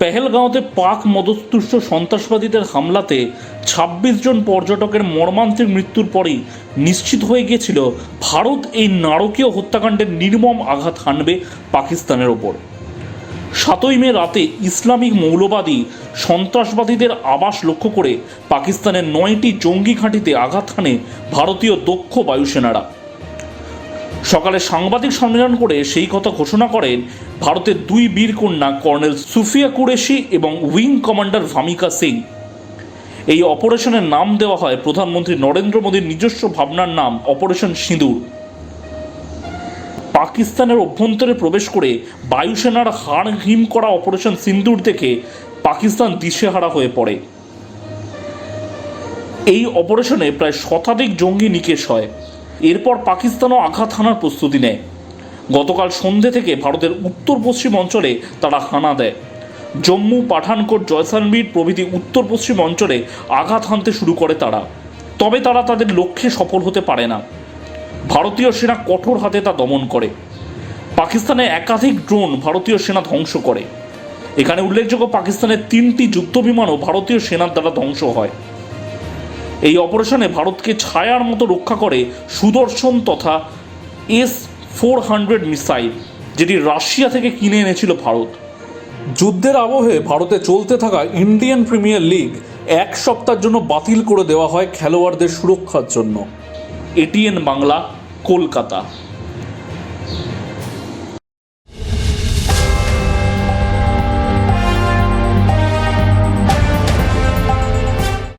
পেহেলগাঁওতে পাক মদতুষ্ট সন্ত্রাসবাদীদের হামলাতে ২৬ জন পর্যটকের মর্মান্তিক মৃত্যুর পরেই নিশ্চিত হয়ে গিয়েছিল, ভারত এই নারকীয় হত্যাকাণ্ডের নির্মম আঘাত হানবে পাকিস্তানের ওপর। সাতই মে রাতে ইসলামিক মৌলবাদী সন্ত্রাসবাদীদের আবাস লক্ষ্য করে পাকিস্তানের নয়টি জঙ্গি ঘাঁটিতে আঘাত হানে ভারতীয় দক্ষ বায়ুসেনারা। সকালে সাংবাদিক সম্মেলন করে সেই কথা ঘোষণা করেন ভারতের দুই বীর কন্যা কর্নেল সুফিয়া কুরেশি এবং উইং কমান্ডার ভামিকা সিং। এই অপারেশনের নাম দেওয়া হয় প্রধানমন্ত্রী নরেন্দ্র মোদীর নিজস্ব ভাবনার নাম, অপারেশন সিঁদুর। পাকিস্তানের অভ্যন্তরে প্রবেশ করে বায়ুসেনার হাড় হিম করা অপারেশন সিন্দুর দেখে পাকিস্তান দিশেহারা হয়ে পড়ে। এই অপারেশনে প্রায় শতাধিক জঙ্গি নিকেশ হয়। এরপর পাকিস্তানও আঘাত হানার প্রস্তুতি নেয়। গতকাল সন্ধে থেকে ভারতের উত্তর পশ্চিম অঞ্চলে তারা হানা দেয়। জম্মু পাঠানকোট জয়সালমীর প্রভৃতি উত্তর পশ্চিম অঞ্চলে আঘাত হানতে শুরু করে তারা। তবে তারা তাদের লক্ষ্যে সফল হতে পারে না। ভারতীয় সেনা কঠোর হাতে তা দমন করে। পাকিস্তানে একাধিক ড্রোন ভারতীয় সেনা ধ্বংস করে। এখানে উল্লেখযোগ্য পাকিস্তানের তিনটি যুদ্ধবিমানও ভারতীয় সেনার দ্বারা ধ্বংস হয়। এই অপারেশনে ভারতকে ছায়ার মতো রক্ষা করে সুদর্শন তথা এস ফোর হান্ড্রেড মিসাইল, যেটি রাশিয়া থেকে কিনে এনেছিল ভারত। যুদ্ধের আবহে ভারতে চলতে থাকা ইন্ডিয়ান প্রিমিয়ার লিগ এক সপ্তাহের জন্য বাতিল করে দেওয়া হয় খেলোয়াড়দের সুরক্ষার জন্য। এটিএন বাংলা, কলকাতা।